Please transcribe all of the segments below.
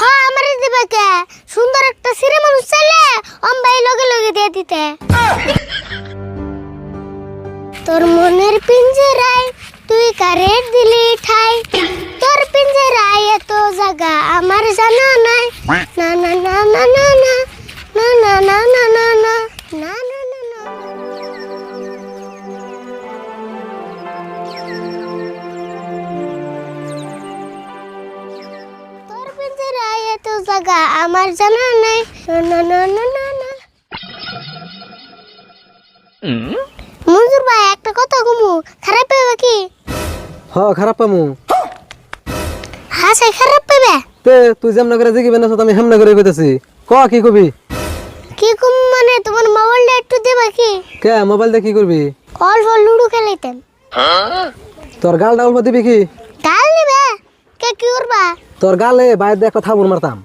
হ্যাঁ আমারে দিবে কে? সুন্দর একটা সিরে মানুষ চাইলে অম্বাই লগে লগে দিয়ে দিতে। তোর মনের পিঞ্জেরায় তুই কারে দিলি ঠাই? তোর পিঞ্জেরায় এত জায়গা আমার জানা নাই। না না না না না না। জানা নাই না না না না না। না মঞ্জুর ভাই একটা কথা কমু খারাপ পাবে কি? হ খারাপ পামু। হ্যাঁ সে খারাপ পাবে তে তুই যেমন করে জিগিবে না আমি হেমনা করে কইতাছি। ক কি কবি? কি কম মানে তোমার মোবাইলটা একটু দেবে কি? কে মোবাইল দিয়ে কি করবি? অল্প লুডো খেলাইতেন তোর গাল ডাউল দিবি কি? গাল নিবে কে কি করবা? তোর গালে বাইরে দিয়ে একটা থাবুর মারতাম।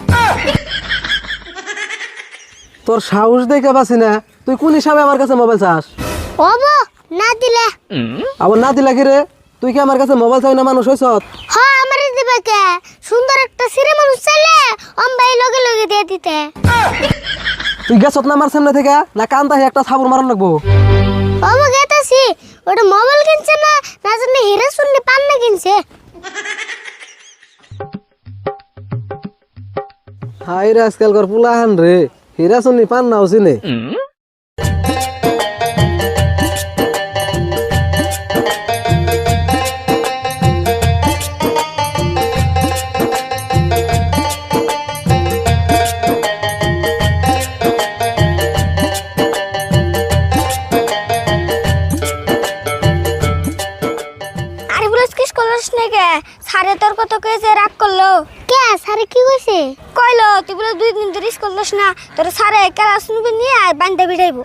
তোর সাহস দেখে বাসি না। তুই কোন হিসাবে আমার কাছে মোবাইল চাস? ওব না দিলে। আবার না দিলা কি রে? তুই কি আমার কাছে মোবাইল চাই না মানুষ হইছ? হ্যাঁ আমার দিবে কে? সুন্দর একটা সিরে মানুষ চাইলে অম্বাই লগে লগে দিয়ে দিতে। তুই গেছত না আমার সামনে থেকে? না কান তাহি একটা থাবুর মারন লাগবো? ওব গেতাছি। ওটা মোবাইল কিনছে না? না জানি হিরে শুননি পান না কিনছে। হাই রে আজকালকার পুলাহান রে। হীরা শুনি পান না চিনে। কইছে কইলো তুই বলে দুই দিন ধরে করলস না। তোর সারে ক্লাস নুবে নিয়ে বান্ধে বিড়াইবো।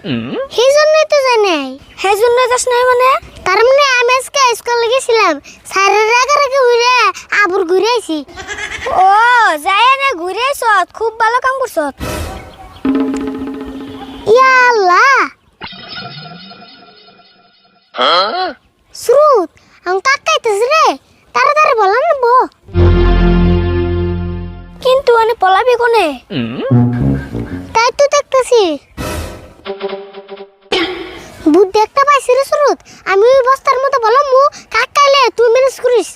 সেই জন্যই তো যাই নাই। সেই জন্য যাস নাই মানে? তার মানে আমি আজকে স্কুলে গেছিলাম। সারের রাগে রাগে ঘুরে আবুর ঘুরে আইছি। ও যাই না ঘুরে আইছ খুব ভালো কাম করছ ইয়া আল্লাহ! শ্রুত আমি কাকাইতেছি রে। তাড়াতাড়ি বলা নেব কিন্তু আমি পলাবি কোনে? তাই তো দেখতেছি। বুদ্ধি একটা পাইছি রে শ্রুত আমি ওই বস্তার মতো বললাম, মু কাকাইলে তুই ম্যানেজ করিস।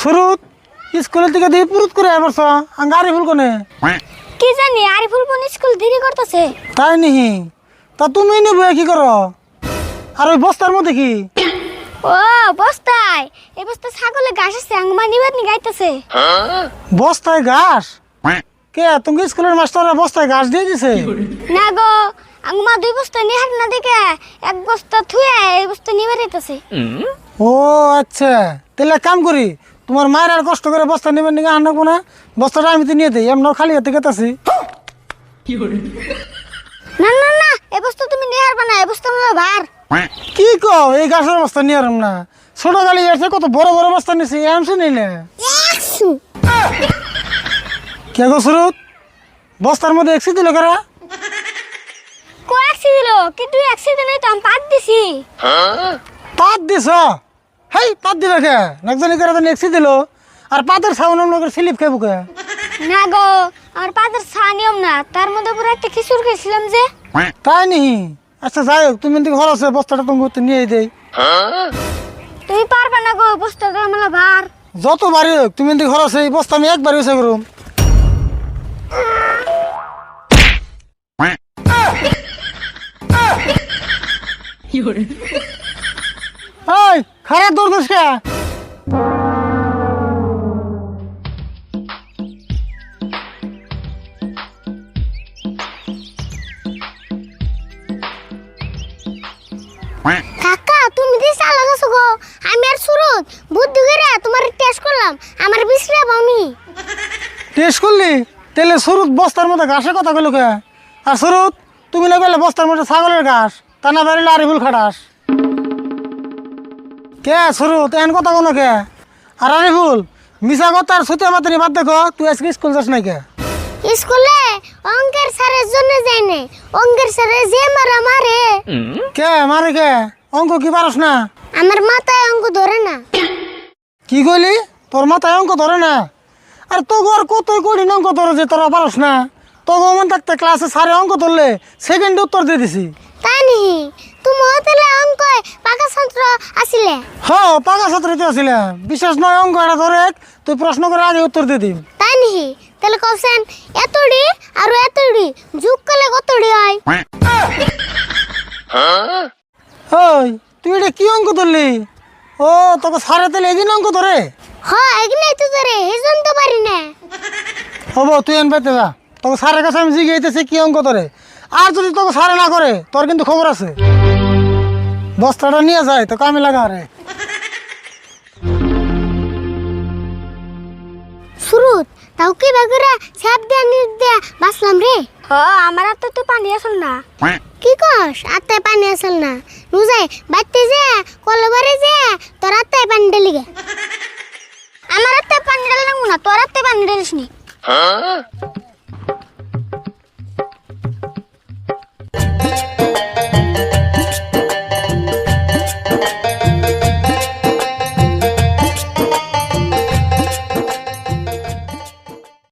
শুরুত স্কুলের থেকে দিয়ে পুরুত করে এবার গাড়ি ফুল কোনে কি জানি আরিফুল বোন স্কুল দেরি করতেছে। তাই নিহি। তা তুমি নেবে কি করো? আর ওই বস্তার মধ্যে কি? ও বস্তায়। এই বস্তা ছাগলে ঘাস আছে আঙ্গমা নিবার নি গাইতেছে। বস্তায় ঘাস? কে তুমি স্কুলের মাস্টাররা বস্তায় ঘাস দিয়ে দিছে? না গো আঙ্গমা দুই বস্তা নিহার না দেখে এক বস্তা থুয়ে এই বস্তা নিবার আইতাছে ও আচ্ছা। তাহলে এক কাম করি তোমার মায়ের আর কষ্ট করে বস্তা নেবেন নাকি আনব না? বস্তাটা আমি তো নিয়ে দিই এমন খালি হাতে গেতাছি। না না না এই বস্তা তুমি নিহার বানা এই বস্তা হলো ভার। কি কো এই ঘাসের বস্তা নিয়ে আরাম না। ছোট গালি এসে কত বড় বড় বস্তা নিছি এমন শুনি না। কে গো সুরত? বস্তার মধ্যে একসি দিল কারা? কো অ্যাক্সিডেন্ট হলো কিন্তু অ্যাক্সিডেন্ট তো আমি পাত দিছি। পাত দিছ? হেই পাত দিল কে? নাকজানি করে তো একসি দিল। আর পাতের সাউন্ড লোকের স্লিপ খাইব কে? না গো আমার পাতের ছা নিয়ম না। তার মধ্যে পুরো একটা খিচুর খেয়েছিলাম যে। তাই নি? আচ্ছা যাই হোক তুমি এদিকে ঘর আছে বস্তাটা তুমি করতে নিয়ে দেই। তুমি পারবে না গো বস্তাটা আমার ভার যত বাড়ি হোক তুমি এদিকে ঘর আছে এই বস্তা আমি একবার এসে করুম। এই খারাপ দৌড় কে কাকা তুমি যে চালা গেছো গো আমি আর সুরত বুদ্ধি করে তোমার টেস্ট করলাম আমার বিশ্রাম আমি। টেস্ট করলি? তাহলে সুরত বস্তার মধ্যে ঘাসের কথা কইলো কে? আর সুরত তুমি না গেলে বস্তার মধ্যে ছাগলের ঘাস তা না বেরোলে আরিফুল খাটাস। কে শুরু? তেন কথা কোনো কে? আর আরিফুল মিশা কথা আর সুতে মাতানি বাদ দেখো তুই আজকে স্কুল যাস নাই কে? স্কুলে অঙ্কের স্যারের জন্য যাই নাই। অঙ্কের স্যারে যে মারা মারে। কে মারে কে? অঙ্ক কি পারস না? আমার মাথায় অঙ্ক ধরে না। কি কইলি? তোর মাথায় অঙ্ক ধরে না? আর তো আর কতই কঠিন অঙ্ক ধরে যে তোরা পারস না? তো মন থাকতে ক্লাসে সারে অঙ্ক ধরলে সেকেন্ড উত্তর দিয়ে দিছি। তাই নিহি তুমি হোটেলে অঙ্ক পাকা ছাত্র আসিলে। হ্যাঁ পাকা ছাত্রীতে আসলে। বিশেষ নয় অঙ্ক এটা ধরে তুই প্রশ্ন করে আগে উত্তর দিয়ে দিম তাই নিহি তাহলে কছেন এতডি আর এতডি যোগ করলে কতডি হয়? ওই তুই এটা কি অঙ্ক ধরলি? ও তোকে সারে তাহলে এদিন অঙ্ক ধরে? হ্যাঁ এগনাই তো ধরে হেজন তো পারি না। হব তুই এন পাইতে যা। তোকে সারের কাছে আমি জিজ্ঞাইতেছি কি অঙ্ক ধরে। আর যদি তোকে সারে না করে তোর কিন্তু খবর আছে। বস্তাটা নিয়ে যায় তো কামে লাগা রে। সুরুত তাও কি বাগুরা ছাপ দিয়া নিট দিয়া বাসলাম রে। হ আমার হাতে তো পানি আসল না। কি কস আত্মায় পানি আসল না। নুজাই বাইতে যে কলবারে যে তোর আত্মায় পানি ঢেলি গে আমার আত্মায় পানি ঢালা না তোর আত্মায় পানি ঢেলিস নি।